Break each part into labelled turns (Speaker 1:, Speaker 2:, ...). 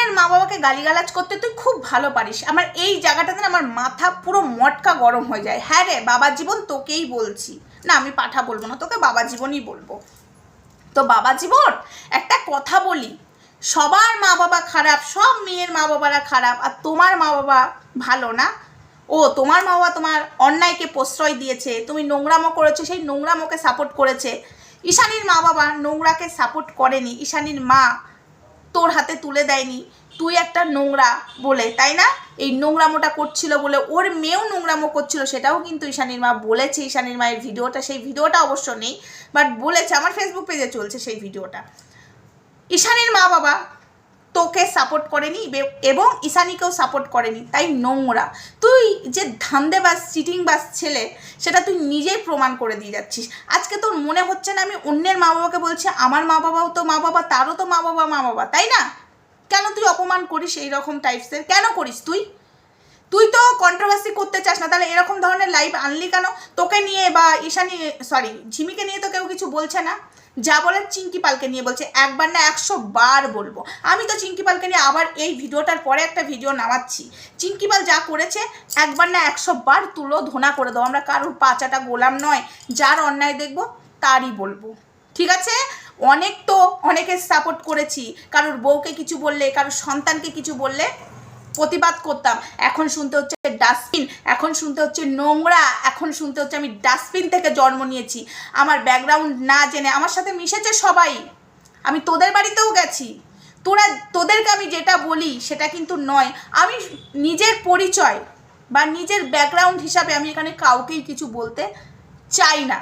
Speaker 1: অন্যের মা বাবাকে গালিগালাজ করতে তুই খুব ভালো পারিস। আমার এই জায়গাটাতে আমার মাথা পুরো মটকা গরম হয়ে যায়। হ্যাঁ রে, বাবা জীবন তোকেই বলছি। না, আমি পাঠা বলব না, তোকে বাবা জীবনই বলব। তো বাবা জীবন, একটা কথা বলি। সবার মা বাবা খারাপ, সব মেয়ের মা বাবারা খারাপ, আর তোমার মা বাবা ভালো না? ও, তোমার মা বাবা তোমার অন্যায়কে প্রশ্রয় দিয়েছে, তুমি নোংরামো করেছ, সেই নোংরামোকে সাপোর্ট করেছে। ঈশানীর মা বাবা নোংরাকে সাপোর্ট করেনি। ঈশানীর মা তোর হাতে তুলে দেয়নি। তুই একটা নোংরা বলে, তাই না? এই নোংরামোটা করছিল বলে ওর মেয়েও নোংরামো করছিল, সেটাও কিন্তু ঈশানির মা বলেছে। ঈশানীর মায়ের ভিডিওটা, সেই ভিডিওটা অবশ্য নেই বাট বলেছে, আমার ফেসবুক পেজে চলছে সেই ভিডিওটা। ঈশানির মা বাবা তোকে সাপোর্ট করেনি এবং ঈশানীকেও সাপোর্ট করেনি, তাই নোংরা। তুই যে ধান্দে বাস ধান্দেবাজ চিটিংবাজ ছেলে, সেটা তুই নিজেই প্রমাণ করে দিয়ে যাচ্ছিস। আজকে তোর মনে হচ্ছে না আমি অন্যের মা বাবাকে বলছি, আমার মা বাবাও তো মা বাবা তারও তো মা বাবা মা বাবা তাই না? কেন তুই অপমান করিস এই রকম টাইপসের কেন করিস তুই? তুই তো কন্ট্রোভার্সি করতে চাস না, তাহলে এরকম ধরনের লাইভ আনলি কেন? তোকে নিয়ে বা ঈশানী সরি ঝিমিকে নিয়ে তো কেউ কিছু বলছে না। যা বলেন চিঙ্কি পালকে নিয়ে বলছে, একবার না একশো বার বলব। আমি তো চিঙ্কি পালকে নিয়ে আবার এই ভিডিওটার পরে একটা ভিডিও নামাচ্ছি। চিঙ্কি পাল যা করেছে, একবার না একশো বার তুলো ধোনা করে দাও। আমরা কারোর পাচাটা গোলাম নয়, যার অন্যায় দেখব তারই বলব। ঠিক আছে? অনেক তো অনেকের সাপোর্ট করেছি। কারোর বউকে কিছু বললে, কারোর সন্তানকে কিছু বললে প্রতিবাদ করতাম। এখন শুনতে হচ্ছে ডাস্টবিন এখন শুনতে হচ্ছে নোংরা, এখন শুনতে হচ্ছে আমি ডাস্টবিন থেকে জন্ম নিয়েছি। আমার ব্যাকগ্রাউন্ড না জেনে আমার সাথে মিশেছে সবাই। আমি তোদের বাড়িতেও গেছি। তোরা, তোদেরকে আমি যেটা বলি সেটা কিন্তু নয়। আমি নিজের পরিচয় বা নিজের ব্যাকগ্রাউন্ড হিসাবে আমি এখানে কাউকেই কিছু বলতে চাই না।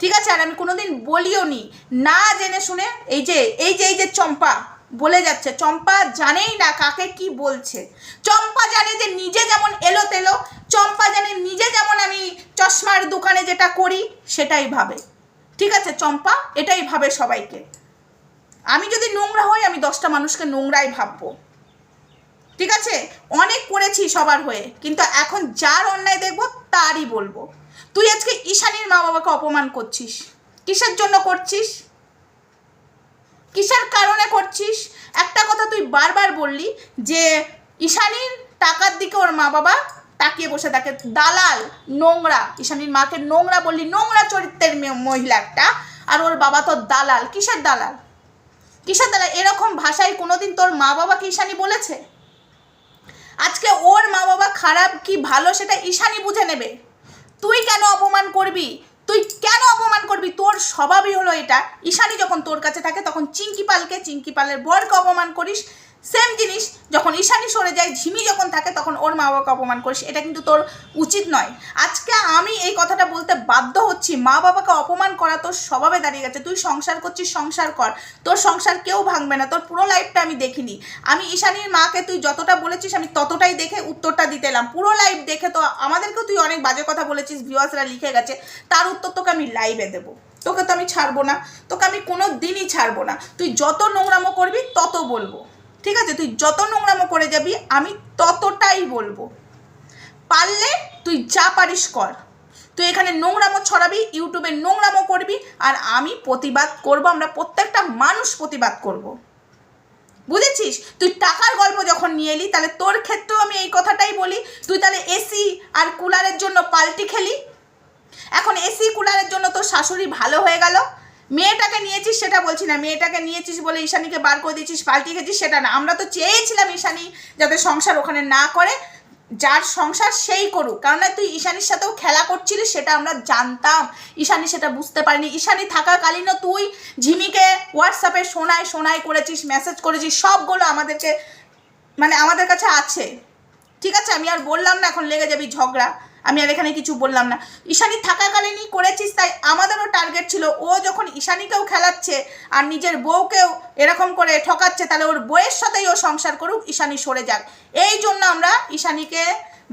Speaker 1: ঠিক আছে? আর আমি কোনোদিন বলিও নি। না জেনে শুনে এই যে এই যে এই যে চম্পা বলে যাচ্ছে, চম্পা জানেই না কাকে কি বলছে। চম্পা জানে যে নিজে যেমন এলো তেলো, চম্পা জানে নিজে যেমন আমি চশমার দোকানে যেটা করি, সেটাই ভাবে। ঠিক আছে চম্পা? এটাই ভাবে সবাইকে। আমি যদি নোংরা হই, আমি দশটা মানুষকে নোংরাই ভাববো। ঠিক আছে? অনেক করেছি সবার হয়ে, কিন্তু এখন যার অন্যায় দেখব, তারই বলব। তুই আজকে ঈশানীর মা বাবাকে অপমান করছিস। কিসের জন্য করছিস? কিসের কারণে করছিস? একটা কথা তুই বারবার বললি যে ঈশানীর টাকার দিকে ওর মা বাবা তাকিয়ে বসে থাকে। দালাল, নোংরা, ঈশানীর মাকে নোংরা বললি, নোংরা চরিত্রের মহিলা একটা, আর ওর বাবা তো দালাল। কিসের দালাল? কিসের দালাল? এরকম ভাষায় কোনোদিন তোর মা বাবাকে ঈশানী বলেছে? আজকে ওর মা বাবা খারাপ কি ভালো সেটা ঈশানী বুঝে নেবে। তুই কেন অপমান করবি? তুই কেন অপমান করবি? তোর স্বভাবই হলো এটা। ঈশানি যখন তোর কাছে থাকে, তখন চিঙ্কি পালকে, চিঙ্কি পালের বরকে অপমান করিস। সেম জিনিস, যখন ঈশানি সরে যায়, ঝিমি যখন থাকে, তখন ওর মা বাবাকে অপমান করিস। এটা কিন্তু তোর উচিত নয়। আজকে আমি এই কথাটা বলতে বাধ্য হচ্ছি। মা বাবাকে অপমান করা তোর স্বভাবে দাঁড়িয়ে গেছে। তুই সংসার করছিস, সংসার কর। তোর সংসার কেউ ভাঙবে না। তোর পুরো লাইফটা আমি দেখিনি। আমি ঈশানীর মাকে তুই যতটা বলেছিস, আমি ততটাই দেখে উত্তরটা দিতে এলাম। পুরো লাইভ দেখে তো আমাদেরকেও তুই অনেক বাজে কথা বলেছিস ভিউয়ার্সরা লিখে গেছে। তার উত্তর তোকে আমি লাইভে দেবো। তোকে তো আমি ছাড়বো না। তোকে আমি কোনো দিনই ছাড়বো না। তুই যত নোংরামো করবি, তত বলব। ঠিক আছে? তুই যত নোংরামো করে যাবি, আমি ততটাই বলব। পারলে তুই যা পারিস কর। তুই এখানে নোংরামো ছড়াবি, ইউটিউবে নোংরামো করবি, আর আমি প্রতিবাদ করব, আমরা প্রত্যেকটা মানুষ প্রতিবাদ করব। বুঝেছিস? তুই টাকার গল্প যখন নিয়ে এলি, তাহলে তোর ক্ষেত্রেও আমি এই কথাটাই বলি, তুই তাহলে এসি আর কুলারের জন্য পাল্টি খেলি। এখন এসি কুলারের জন্য তোর শাশুড়ি ভালো হয়ে গেল। মেয়েটাকে নিয়েছিস সেটা বলছি না, মেয়েটাকে নিয়েছিস বলে ঈশানীকে বার করে দিয়েছিস, পাল্টি খেয়েছিস সেটা না। আমরা তো চেয়েছিলাম ঈশানী যাতে সংসার ওখানে না করে, যার সংসার সেই করুক। কেননা তুই ঈশানীর সাথেও খেলা করছিলিস, সেটা আমরা জানতাম। ঈশানী সেটা বুঝতে পারিনি। ঈশানী থাকাকালীনও তুই ঝিমিকে হোয়াটসঅ্যাপে শোনায় শোনায় করেছিস মেসেজ করেছিস, সবগুলো আমাদেরকে মানে আমাদের কাছে আছে। ঠিক আছে? আমি আর বললাম না, এখন লেগে যাবি ঝগড়া। আমি আর এখানে কিছু বললাম না। ঈশানী থাকাকালীনই করেছিস, তাই আমাদেরও টার্গেট ছিল। ও যখন ঈশানীকেও খেলাচ্ছে আর নিজের বউকেও এরকম করে ঠকাচ্ছে, তাহলে ওর বউয়ের সাথেই ও সংসার করুক, ঈশানী সরে যাক। এই জন্য আমরা ঈশানীকে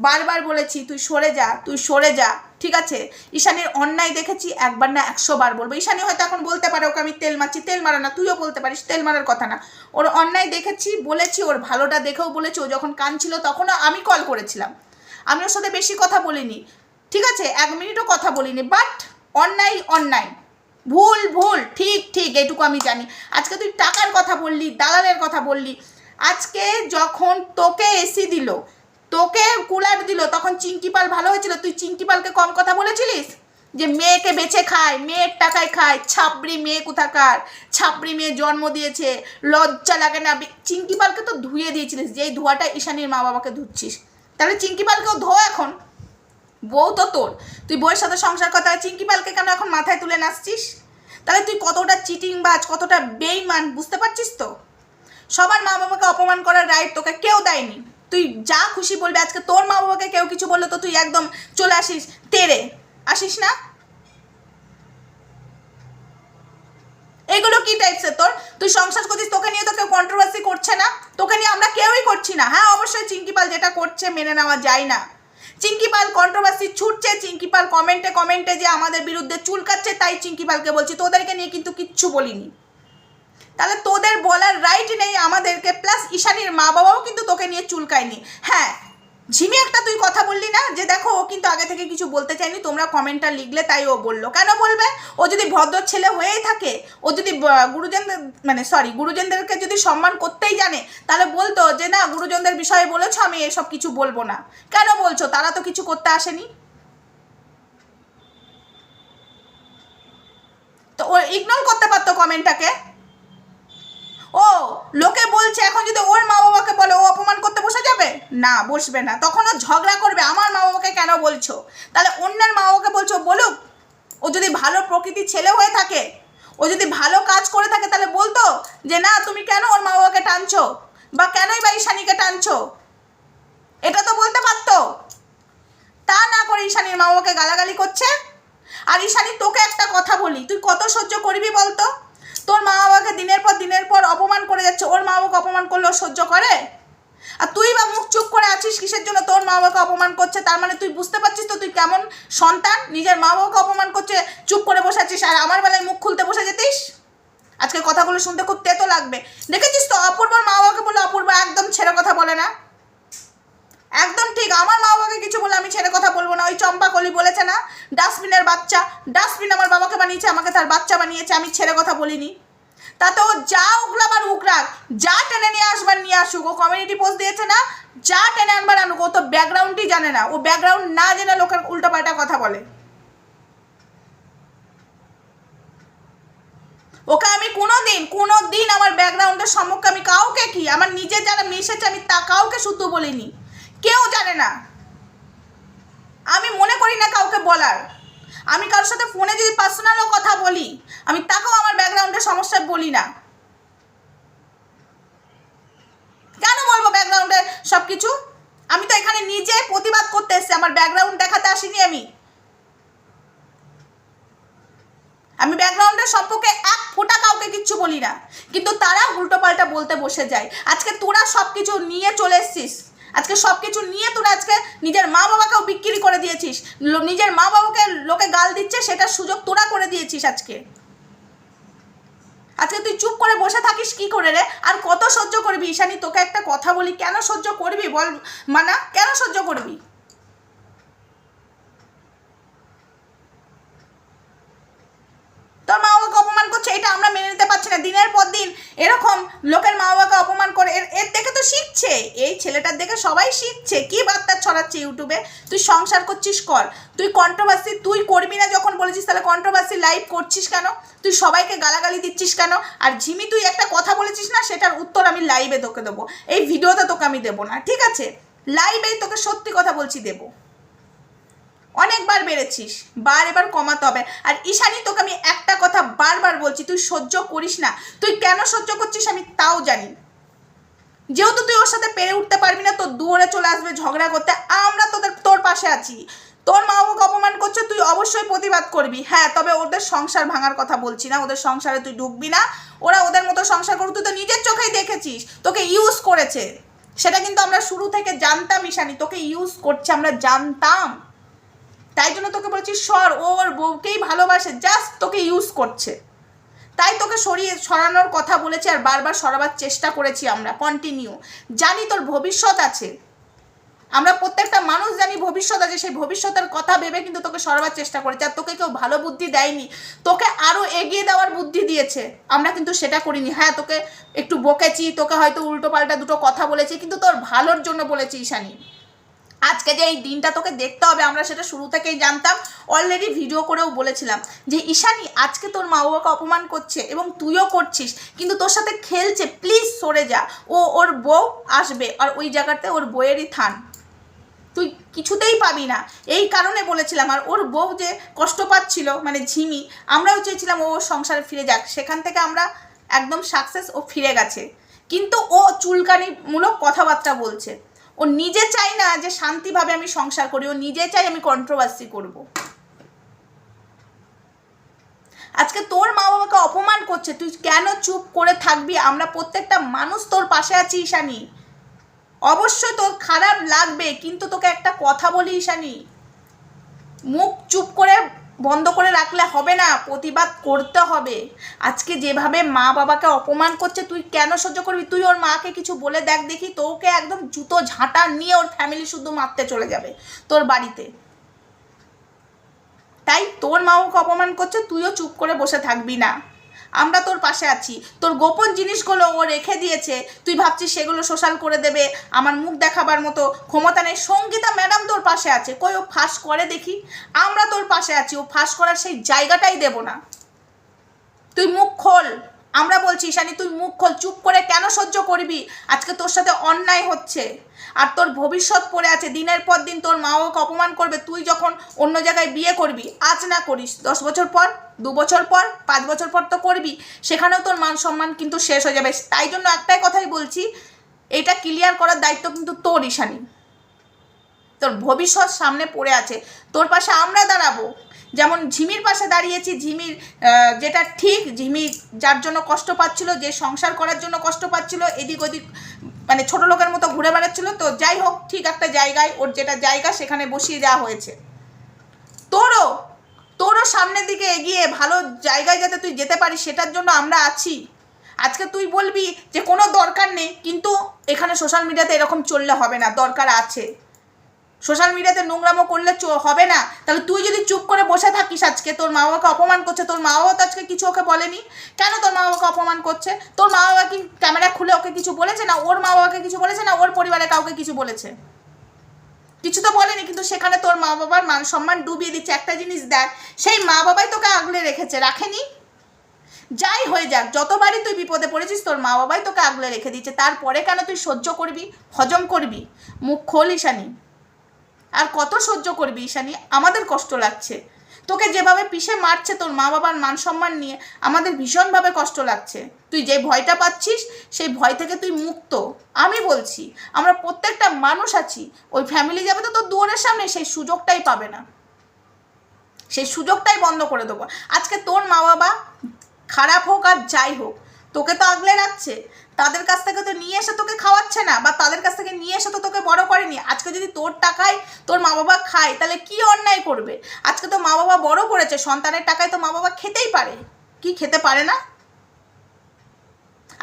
Speaker 1: বারবার বলেছি, তুই সরে যা, তুই সরে যা। ঠিক আছে? ঈশানীর অন্যায় দেখেছি, একবার না একশো বার বলব। ঈশানী হয়তো এখন বলতে পারে, ওকে আমি তেল মারছি, তেল মারা না, তুইও বলতে পারিস, তেল মারার কথা না। ওর অন্যায় দেখেছি, বলেছি, ওর ভালোটা দেখেও বলেছি, ও যখন কাঁদছিল তখনও আমি কল করেছিলাম। আমি ওর সাথে বেশি কথা বলিনি। ঠিক আছে? এক মিনিটও কথা বলিনি। বাট অন্যায় অন্যায়। ভুল ভুল। ঠিক ঠিক। এটুকু আমি জানি। আজকে তুই টাকার কথা বললি, দালালের কথা বললি। আজকে যখন তোকে এসি দিল, তোকে কুলার দিল, তখন চিঙ্কিপাল ভালো হয়েছিল। তুই চিঙ্কিপালকে কম কথা বলেছিলিস? যে মেয়েকে বেছে খায়, মেয়ের টাকায় খায়। ছাপড়ি মেয়ে কোথাকার? ছাপড়ি মেয়ে জন্ম দিয়েছে। লজ্জা লাগে না। চিঙ্কিপালকে তো ধুয়ে দিয়েছিলিস। যেই ধোয়াটা ঈশানীর মা বাবাকে ধুচ্ছিস। তাহলে চিঙ্কিপালকেও ধো এখন। বউ তো তোর। তুই বউয়ের সাথে সংসার কথা চিঙ্কিপালকে কেন এখন মাথায় তুলে নাচছিস? তাহলে তুই কতটা চিটিং বাজ কতটা বেইমান, বুঝতে পারছিস তো? সবার মা বাবাকে অপমান করার রাইট তোকে কেউ দেয়নি। তুই যা খুশি বলবি, আজকে তোর মা বাবাকে কেউ কিছু বলল তো তুই একদম চলে আসিস। তেরে। আসিস না? এগুলো কি টাইপসের তোর, তুই সংসার করছিস, তোকে নিয়ে তো কেউ কন্ট্রোভার্সি করছে না। তোকে নিয়ে আমরা কেউই করছি না। হ্যাঁ অবশ্যই চিঙ্কিপাল যেটা করছে মেনে নেওয়া যায় না। চিঙ্কিপাল কন্ট্রোভার্সি ছুটছে চিঙ্কিপাল কমেন্টে কমেন্টে যে আমাদের বিরুদ্ধে চুলকাচ্ছে, তাই চিঙ্কিপালকে বলছি, তোদেরকে নিয়ে কিন্তু কিচ্ছু বলিনি। তাহলে তোদের বলার রাইট নেই আমাদেরকে প্লাস ঈশানীর মা বাবাও কিন্তু তোকে নিয়ে চুলকায়নি। হ্যাঁ ঝিমি একটা তুই কথা বললি না, যে দেখো ও কিন্তু আগে থেকে কিছু বলতে চাইনি তোমরা কমেন্টটা লিখলে তাই ও বলল। কেন বলবে? ও যদি ভদ্র ছেলে হয়েই থাকে, ও যদি গুরুজনদের মানে সরি গুরুজনদেরকে যদি সম্মান করতেই জানে, তাহলে বলতো যে না, গুরুজনদের বিষয়ে বলেছ, আমি এসব কিছু বলব না। কেন বলছো? তারা তো কিছু করতে আসেনি। তো ও ইগনোর করতে পারতো কমেন্টটাকে ও, লোকে বলছে, এখন যদি ওর মা অপমান করতে বসে যাবে না, বসবে না। তখন ও ঝগড়া করবে, আমার মা বাবাকে কেন বলছো? তাহলে অন্যের মা বাবাকে বলছো, বলুক, ও যদি ভালো প্রকৃতির ছেলে হয়ে থাকে, ও যদি ভালো কাজ করে থাকে, তাহলে বলতো যে, না, তুমি কেন ওর মা বাবাকে টানছো? বা কেনই বা ঈশানীকে টানছো? এটা তো বলতে পারতো। তা না করে ঈশানীর মা বাবাকে গালাগালি করছে। আর ঈশানী, তোকে একটা কথা বলি, তুই কত সহ্য করবি বলতো? তোর মা বাবাকে দিনের পর দিনের পর অপমান করে যাচ্ছে, ওর মা বাবাকে অপমান করলেও সহ্য করে? আর তুই বা মুখ চুপ করে আছিস কিসের জন্য তোর মা বাবাকে অপমান করছে? তার মানে তুই বুঝতে পারছিস তো তুই কেমন সন্তান? নিজের মা বাবাকে অপমান করছে, চুপ করে বসে আছিস, আর আমার বেলায় মুখ খুলতে বসে যেতিস? আজকে কথাগুলো শুনতে খুব তেতো লাগবে। দেখেছিস তো অপূর্বর মা বাবাকে বলে অপূর্ব একদম ছেড়ে কথা বলে না? একদম ঠিক, আমার মা বাবাকে কিছু বলে আমি ছেড়ে কথা বলব না, ওই চম্পা কলি বলেছে না? ডাস্টবিনের বাচ্চা, ডাস্টবিন আমার বাবাকে বানিয়েছে, আমাকে তার বাচ্চা বানিয়েছে, আমি ছেড়ে কথা বলিনি। তাতে ও যা উগলাবার উগরাক যা টেনে নিয়ে আসবার নিয়ে আসুক, ও কমিউনিটি পোস্ট দিয়েছে না, যা টেনে আনবার আনুক, ও তো ব্যাকগ্রাউন্ডই জানে না, ও ব্যাকগ্রাউন্ড না জেনে লোকের উল্টোপাল্টা কথা বলে। ওকে আমি কোনো দিন কোনো দিন আমার ব্যাকগ্রাউন্ডের সম্মুখে আমি কাউকে কি, আমার নিজে যারা মিশেছে আমি তা কাউকে শুধু বলিনি। কেউ জানে না। আমি মনে করি না কাউকে বলার। আমি কারোর সাথে ফোনে যদি পার্সোনালও কথা বলি, আমি তাকেও ব্যাকগ্রাউন্ডের সমস্যায় বলি না। কেন বলব ব্যাকগ্রাউন্ডে সব কিছু আমি তো এখানে নিজে প্রতিবাদ করতে এসেছি, আমার ব্যাকগ্রাউন্ড দেখাতে আসিনি আমি। আমি ব্যাকগ্রাউন্ডের সম্পর্কে এক ফোঁটা কাউকে কিচ্ছু বলি না। কিন্তু তারা উল্টোপাল্টা বলতে বসে যায়। আজকে তোরা সব কিছু নিয়ে চলে এসছিস। আজকে সব কিছু নিয়ে তোরা আজকে নিজের মা বাবাকেও বিক্রি করে দিয়েছিস। নিজের মা বাবাকে লোকে গাল দিচ্ছে, সেটার সুযোগ তোরা করে দিয়েছিস আজকে। আজকে তুই চুপ করে বসে থাকিস কি করে রে? আর কত সহ্য করবি? ঈশানি, তোকে একটা কথা বলি, কেন সহ্য করবি বল? মানা, কেন সহ্য করবি? তোর মা বাবাকে অপমান করছে, এটা আমরা মেনে নিতে পারছি না। দিনের পর দিন এরকম লোকের মা করে এর এর দেখে তো শিখছে। এই ছেলেটার দেখে সবাই শিখছে। কি বার্তা ছড়াচ্ছে ইউটিউবে? তুই সংসার করছিস কর। তুই কন্ট্রোভার্সি তুই করবি না যখন বলেছিস তাহলে কন্ট্রোভার্সি লাইভ করছিস কেন? তুই সবাইকে গালাগালি দিচ্ছিস কেন? আর ঝিমি তুই একটা কথা বলেছিস না? সেটার উত্তর আমি লাইভে তোকে দেবো। এই ভিডিওতে তোকে আমি দেবো না, ঠিক আছে? লাইভেই তোকে সত্যি কথা বলছি, দেবো। অনেকবার বেড়েছিস বার এবার কমাতে হবে। আর ঈশানি, তোকে আমি একটা কথা বারবার বলছি, তুই সহ্য করিস না। তুই কেন সহ্য করছিস আমি তাও জানি। যেহেতু তুই ওর সাথে পেরে উঠতে পারবি না তোর দূরে চলে আসবে ঝগড়া করতে। আমরা তোদের, তোর পাশে আছি। তোর মা বাবাকে অপমান করছে, তুই অবশ্যই প্রতিবাদ করবি। হ্যাঁ তবে ওদের সংসার ভাঙার কথা বলছি না, ওদের সংসারে তুই ঢুকবি না। ওরা ওদের মতো সংসার করুক, তুই তো নিজের চোখেই দেখেছিস, তোকে ইউজ করেছে। সেটা কিন্তু আমরা শুরু থেকে জানতাম, ঈশানি, তোকে ইউজ করছে, আমরা জানতাম। তাই জন্য তোকে বলেছি, সর ওর বউকেই ভালোবাসে জাস্ট তোকে ইউজ করছে। তাই তোকে সরিয়ে, সরানোর কথা বলেছি আর বারবার সরাবার চেষ্টা করেছি আমরা কন্টিনিউ জানি তোর ভবিষ্যৎ আছে। আমরা প্রত্যেকটা মানুষ জানি ভবিষ্যৎ আছে, সেই ভবিষ্যতের কথা ভেবে কিন্তু তোকে সরবার চেষ্টা করেছে আর তোকে কেউ ভালো বুদ্ধি দেয়নি। তোকে আরও এগিয়ে দেওয়ার বুদ্ধি দিয়েছে। আমরা কিন্তু সেটা করিনি। হ্যাঁ তোকে একটু বকেছি, তোকে হয়তো উল্টো পাল্টা দুটো কথা বলেছি, কিন্তু তোর ভালোর জন্য বলেছি ঈশানী। আজকে যে এই দিনটা তোকে দেখতে হবে, আমরা সেটা শুরু থেকেই জানতাম। অলরেডি ভিডিও করেও বলেছিলাম যে, ঈশানি, আজকে তোর মা বাবাকে অপমান করছে এবং তুইও করছিস, কিন্তু তোর সাথে খেলছে প্লিজ সরে যা। ও ওর বউ আসবে, আর ওই জায়গাতে ওর বইয়েরই থান। তুই কিছুতেই পাবি না। এই কারণে বলেছিলাম, আর ওর বউ যে কষ্ট পাচ্ছিল মানে ঝিমি, আমরাও চেয়েছিলাম ও ওর সংসারে ফিরে যাক। সেখান থেকে আমরা একদম সাকসেস ও ফিরে গেছে। কিন্তু ও চুলকানিমূলক কথাবার্তা বলছে। ও নিজে চাই না যে শান্তিভাবে আমি সংসার করি, ও নিজে চাই আমি কন্ট্রোভার্সি করব। আজকে তোর মা বাবাকে অপমান করছে, তুই কেন চুপ করে থাকবি? আমরা প্রত্যেকটা মানুষ তোর পাশে আছি ঈশানি। অবশ্যই তোর খারাপ লাগবে, কিন্তু তোকে একটা কথা বলি ঈশানি। মুখ চুপ করে বন্ধ করে রাখলে হবে না, প্রতিবাদ করতে হবে। আজকে যেভাবে মা বাবাকে অপমান করছে, তুই কেন সহ্য করবি? তুই ওর মাকে কিছু বলে দেখ দেখি, তোকে একদম জুতো ঝাঁটা নিয়ে ওর ফ্যামিলি শুধু মারতে চলে যাবে, তোর বাড়িতে। তাই তোর মা অপমান করছে, তুইও চুপ করে বসে থাকবি না। আমরা তোর পাশে আছি। তোর গোপন জিনিসগুলো ও রেখে দিয়েছে। তুই ভাবছিস সেগুলো সোশ্যাল করে দেবে। আমার মুখ দেখাবার মতো ক্ষমতা নেই। সঙ্গীতা ম্যাডাম তোর পাশে আছে। কই, ও ফাঁস করে দেখি? আমরা তোর পাশে আছি। ও ফাঁস করার সেই জায়গাটাই দেব না। তুই মুখ খোল। আমরা বলছি, ঈশানি, তুই মুখ খোল। চুপ করে কেন সহ্য করবি? আজকে তোর সাথে অন্যায় হচ্ছে। আর তোর ভবিষ্যৎ পড়ে আছে, দিনের পর দিন তোর মা বাবাকে অপমান করবে, তুই যখন অন্য জায়গায় বিয়ে করবি, আজ না করিস, দশ বছর পর, দু বছর পর, পাঁচ বছর পর তো করবি, সেখানেও তোর মান সম্মান কিন্তু শেষ হয়ে যাবে। তাই জন্য একটাই কথাই বলছি, এটা ক্লিয়ার করার দায়িত্ব কিন্তু তোর ঈশানি। তোর ভবিষ্যৎ সামনে পড়ে আছে, তোর পাশে আমরা দাঁড়াবো। যেমন ঝিমির পাশে দাঁড়িয়েছি, ঝিমির যেটা ঠিক, ঝিমি যার জন্য কষ্ট পাচ্ছিল, যে সংসার করার জন্য কষ্ট পাচ্ছিল, এদিক ওদিক মানে ছোট লোকের মতো ঘুরে বেড়াচ্ছিল। তো যাই হোক, ঠিক একটা জায়গায় ওর যেটা জায়গা সেখানে বসিয়ে দেওয়া হয়েছে। তোরও তোরও সামনের দিকে এগিয়ে ভালো জায়গায় যাতে তুই যেতে পারিস, সেটার জন্য আমরা আছি। আজকে তুই বলবি যে কোনো দরকার নেই, কিন্তু এখানে সোশ্যাল মিডিয়াতে এরকম চললে হবে না, দরকার আছে। সোশ্যাল মিডিয়াতে নোংরামো করলে হবে না। তাহলে তুই যদি চুপ করে বসে থাকিস আজকে, তোর মা বাবাকে অপমান করছে, তোর মা বাবা তো আজকে কিছু ওকে বলেনি। কেন তোর মা বাবাকে অপমান করছে? তোর মা বাবা কি ক্যামেরা খুলে ওকে কিছু বলেছে না ওর মা বাবাকে কিছু বলেছে না ওর পরিবারে কাউকে কিছু বলেছে? কিছু তো বলেনি, কিন্তু সেখানে তোর মা বাবার মান সম্মান ডুবিয়ে দিচ্ছে। একটা জিনিস দেখ, সেই মা বাবাই তোকে আগলে রেখেছে, রাখেনি? যাই হয়ে যাক, যতবারই তুই বিপদে পড়েছিস, তোর মা বাবাই তোকে আগলে রেখে দিচ্ছে তারপরে কেন তুই সহ্য করবি? হজম করবি? মুখ খোল ঈশানি। আর কত সহ্য করবি ঈশানি? আমাদের কষ্ট লাগছে। তোকে যেভাবে পিষে মারছে তোর মা বাবার মান সম্মান নিয়ে, আমাদের ভীষণভাবে কষ্ট লাগছে। তুই যে ভয়টা পাচ্ছিস, সেই ভয় থেকে তুই মুক্ত। আমি বলছি, আমরা প্রত্যেকটা মানুষ আছি। ওই ফ্যামিলি যাবে তো তোর দুয়ারের সামনে, সেই সুযোগটাই পাবে না। সেই সুযোগটাই বন্ধ করে দেবো। আজকে তোর মা বাবা খারাপ হোক আর যাই হোক তোকে তো আগলে রাখছে। তাদের কাছ থেকে তো নিয়ে এসে তোকে খাওয়াচ্ছে না, বা তাদের কাছ থেকে নিয়ে এসে তো তোকে বড় করেনি। আজকে যদি তোর টাকায় তোর মা বাবা খায়, তাহলে কি অন্যায় করবে? আজকে তো মা বাবা বড় করেছে, সন্তানের টাকায় তো মা বাবা খেতেই পারে। কি খেতে পারে না?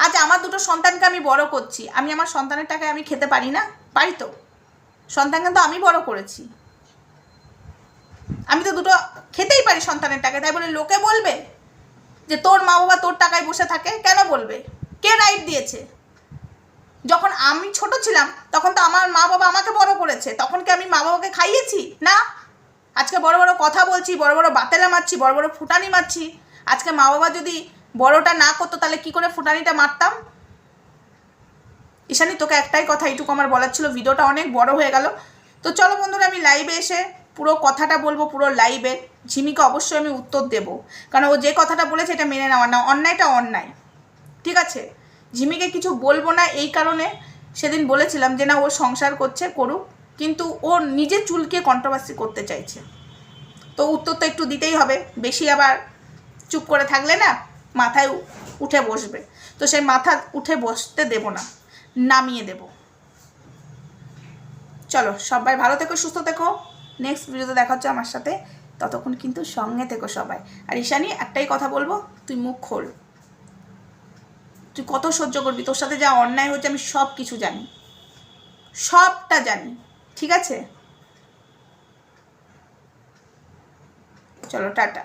Speaker 1: আজ আমার দুটো সন্তানকে আমি বড় করছি, আমি আমার সন্তানের টাকায় আমি খেতে পারি না? পারি তো। সন্তানকে তো আমি বড় করেছি। আমি তো দুটো খেতেই পারি সন্তানের টাকায়, তাই বলে লোকে বলবে? যে তোর মা বাবা তোর টাকায় বসে থাকে, কেন বলবে? কে রাইট দিয়েছে? যখন আমি ছোট ছিলাম, তখন তো আমার মা বাবা আমাকে বড় করেছে। তখন কি আমি মা বাবাকে খাইয়েছি? না। আজকে বড় বড় কথা বলছি, বড় বড় বাতেলা মারছি, বড় বড় ফুটানি মারছি। আজকে মা বাবা যদি বড়টা না করতো, তাহলে কি করে ফুটানিটা মারতাম? ঈশানি, তোকে একটাই কথা এইটুকু আমার বলার ছিল, ভিডিওটা অনেক বড় হয়ে গেল। তো চলো বন্ধুরা, আমি লাইভে এসে পুরো কথাটা বলব পুরো লাইভে ঝিমিকে অবশ্যই আমি উত্তর দেবো। কারণ ও যে কথাটা বলেছে এটা মেনে নেওয়া না, অন্যায়টা অন্যায়। ঠিক আছে? ঝিমিকে কিছু বলব না এই কারণে সেদিন বলেছিলাম যে না, ও সংসার করছে, করুক। কিন্তু ও নিজে চুলকে কন্ট্রোভার্সি করতে চাইছে। তো উত্তর তো একটু দিতেই হবে। বেশি আবার চুপ করে থাকলে না মাথায় উঠে বসবে। তো সেই মাথা উঠে বসতে দেব না, নামিয়ে দেব। চলো, সবাই ভালো থেকো, সুস্থ থেকো। নেক্সট ভিডিওতে দেখা হচ্ছে আমার সাথে। ততক্ষণ কিন্তু সঙ্গে থেকো সবাই। আর ঈশানি, একটাই কথা বলব, তুই মুখ খোল। তুই কত সহ্য করবি? তোর সাথে যা অন্যায় হচ্ছে আমি সব কিছু জানি। সবটা জানি। ঠিক আছে? চলো, টাটা।